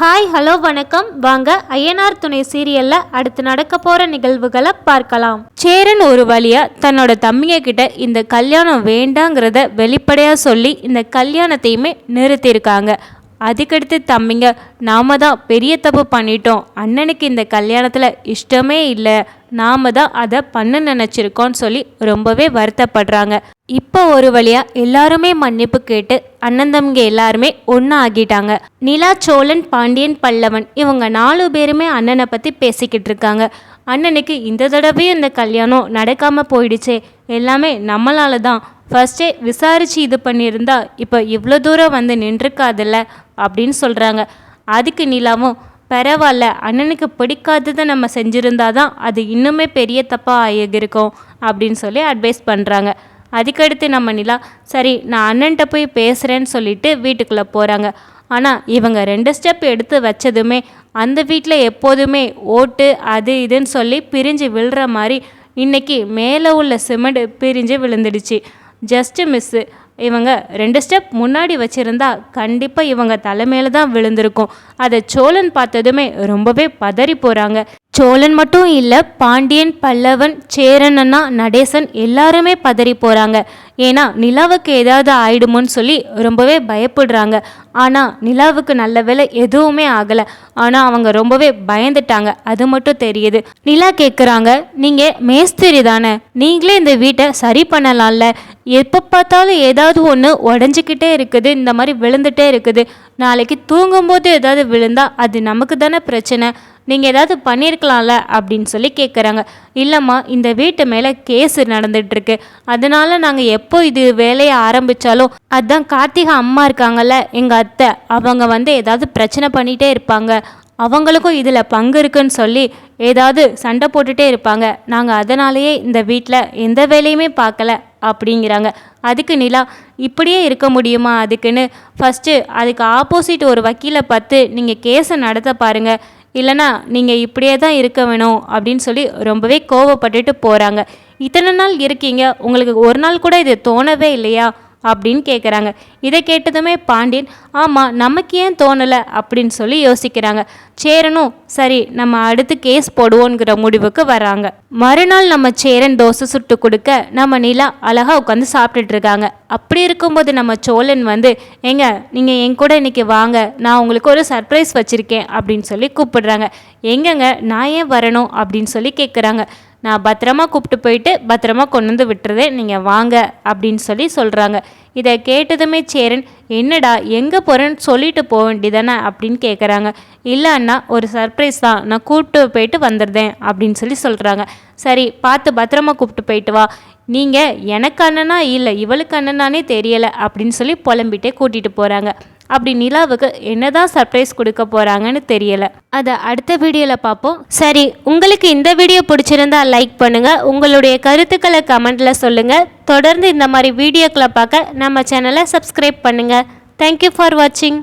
Hi hello வணக்கம். வாங்க ஐயனார் துணை சீரியல்ல அடுத்து நடக்க போற நிகழ்வுகளை பார்க்கலாம். சேரன் ஒரு வழியா தன்னோட தம்பிய கிட்ட இந்த கல்யாணம் வேண்டாங்கிறத வெளிப்படையா சொல்லி இந்த கல்யாணத்தையுமே நிறுத்தியிருக்காங்க. அதுக்கடுத்து தம்பிங்க நாம தான் பெரிய தப்பு பண்ணிட்டோம். அண்ணனுக்கு இந்த கல்யாணத்தில் இஷ்டமே இல்லை. நாம தான் அதை பண்ண நினச்சிருக்கோன்னு சொல்லி ரொம்பவே வருத்தப்படுறாங்க. இப்போ ஒரு வழியாக எல்லாருமே மன்னிப்பு கேட்டு அண்ணன் தம்பிங்க எல்லாருமே ஒன்றா ஆகிட்டாங்க. நிலா சோழன் பாண்டியன் பல்லவன் இவங்க நாலு பேருமே அண்ணனை பற்றி பேசிக்கிட்டு இருக்காங்க. அண்ணனுக்கு இந்த தடவையும் இந்த கல்யாணம் நடக்காமல் போயிடுச்சே. எல்லாமே நம்மளால தான். ஃபர்ஸ்டே விசாரித்து இது பண்ணியிருந்தா இப்போ இவ்வளோ தூரம் வந்து நின்றுக்காதில்ல அப்படின்னு சொல்கிறாங்க அதுக்கு நிலாவும் பரவாயில்ல அண்ணனுக்கு பிடிக்காததை நம்ம செஞ்சுருந்தா தான் அது இன்னுமே பெரிய தப்பாக ஆகியிருக்கும் அப்படின்னு சொல்லி அட்வைஸ் பண்ணுறாங்க அதுக்கடுத்து நம்ம நிலா சரி நான் அண்ணன்ட்ட போய் பேசுகிறேன்னு சொல்லிட்டு வீட்டுக்குள்ளே போகிறாங்க ஆனால் இவங்க ரெண்டு ஸ்டெப் எடுத்து வச்சதுமே அந்த வீட்டில் எப்போதுமே ஓட்டு அது இதுன்னு சொல்லி பிரிஞ்சு விழுற மாதிரி இன்னைக்கு மேலே உள்ள சிமெண்ட் பிரிஞ்சு விழுந்துடுச்சு. ஜஸ்ட்டு மிஸ்ஸு இவங்க ரெண்டு ஸ்டெப் முன்னாடி வச்சுருந்தா கண்டிப்பாக இவங்க தலைமையில் தான் விழுந்திருக்கும். அதை சோழன் பார்த்ததுமே ரொம்பவே பதறி போகிறாங்க சோழன் மட்டும் இல்லை பாண்டியன் பல்லவன் சேரன் அண்ணா நடேசன் எல்லாருமே பதறி போகிறாங்க ஏன்னா நிலாவுக்கு ஏதாவது ஆயிடுமோன்னு சொல்லி ரொம்பவே பயப்படுறாங்க. ஆனால் நிலாவுக்கு நல்ல வேலை எதுவுமே ஆகலை. ஆனால் அவங்க ரொம்பவே பயந்துட்டாங்க. அது மட்டும் தெரியுது. நிலா கேட்குறாங்க நீங்கள் மேஸ்திரி தானே? நீங்களே இந்த வீட்டை சரி பண்ணலாம்ல. எப்போ பார்த்தாலும் ஏதாவது ஒன்று உடஞ்சிக்கிட்டே இருக்குது. இந்த மாதிரி விழுந்துட்டே இருக்குது. நாளைக்கு தூங்கும்போது ஏதாவது விழுந்தால் அது நமக்கு தானே பிரச்சனை. நீங்கள் ஏதாவது பண்ணியிருக்கலாம்ல அப்படின்னு சொல்லி கேட்குறாங்க இல்லைம்மா இந்த வீட்டு மேலே கேஸ் நடந்துகிட்ருக்கு அதனால நாங்கள் எப்போ இது வேலையை ஆரம்பித்தாலும் அதுதான் கார்த்திகா அம்மா இருக்காங்கல்ல எங்கள் அத்தை அவங்க வந்து ஏதாவது பிரச்சனை பண்ணிகிட்டே இருப்பாங்க. அவங்களுக்கும் இதில் பங்கு இருக்குன்னு சொல்லி ஏதாவது சண்டை போட்டுகிட்டே இருப்பாங்க. நாங்கள் அதனாலேயே இந்த வீட்டில் எந்த வேலையுமே பார்க்கல அப்படிங்கிறாங்க. அதுக்கு நிலா இப்படியே இருக்க முடியுமா அதுக்குன்னு? ஃபஸ்ட்டு அதுக்கு ஆப்போசிட் ஒரு வக்கீலை பார்த்து நீங்கள் கேஸை நடத்த பாருங்கள் இல்லைனா நீங்கள் இப்படியே தான் இருக்க வேணும் அப்படின்னு சொல்லி ரொம்பவே கோவப்பட்டுட்டு போகிறாங்க இத்தனை நாள் இருக்கீங்க உங்களுக்கு ஒரு நாள் கூட இது தோணவே இல்லையா? அப்படின்னு கேட்குறாங்க இதை கேட்டதுமே பாண்டியன் ஆமாம் நமக்கு ஏன் தோணலை? அப்படின்னு சொல்லி யோசிக்கிறாங்க. சேரனும் சரி நம்ம அடுத்து கேஸ் போடுவோங்கிற முடிவுக்கு வராங்க. மறுநாள் நம்ம சேரன் தோசை சுட்டு கொடுக்க நம்ம நிலா அழகாக உட்காந்து சாப்பிட்டுட்டு இருக்காங்க. அப்படி இருக்கும்போது நம்ம சோழன் வந்து ஏங்க நீங்கள் என் கூட இன்னைக்கு வாங்க. நான் உங்களுக்கு ஒரு சர்ப்ரைஸ் வச்சுருக்கேன். அப்படின்னு சொல்லி கூப்பிடுறாங்க. எங்கங்க? நான் ஏன் வரணும்? அப்படின்னு சொல்லி கேட்குறாங்க நான் பத்திரமா கூப்பிட்டு போயிட்டு பத்திரமா கொண்டு வந்து விட்டுறதே நீங்கள் வாங்க அப்படின்னு சொல்லி சொல்கிறாங்க இதை கேட்டதுமே சேரன் என்னடா எங்கே போகிறேன்னு சொல்லிட்டு போக வேண்டியதானே? அப்படின்னு கேட்குறாங்க இல்லை அண்ணா ஒரு சர்ப்ரைஸ் தான். நான் கூப்பிட்டு போயிட்டு வந்துடுறேன் அப்படின்னு சொல்லி சொல்கிறாங்க சரி பார்த்து பத்திரமா கூப்பிட்டு போயிட்டு வா. நீங்கள் எனக்கு அண்ணனா இல்லை இவளுக்கு அண்ணனானே தெரியலை அப்படின்னு சொல்லி புலம்பிட்டே கூட்டிகிட்டு போகிறாங்க அப்படி நிலாவுக்கு என்னதான் சர்ப்ரைஸ் கொடுக்க போகிறாங்கன்னு தெரியல. அதை அடுத்த வீடியோவில் பார்ப்போம். சரி உங்களுக்கு இந்த வீடியோ பிடிச்சிருந்தா லைக் பண்ணுங்கள் உங்களுடைய கருத்துக்களை கமெண்ட்டில் சொல்லுங்கள் தொடர்ந்து இந்த மாதிரி வீடியோக்களை பார்க்க நம்ம சேனலை சப்ஸ்கிரைப் பண்ணுங்கள் தேங்க்யூ ஃபார் வாட்சிங்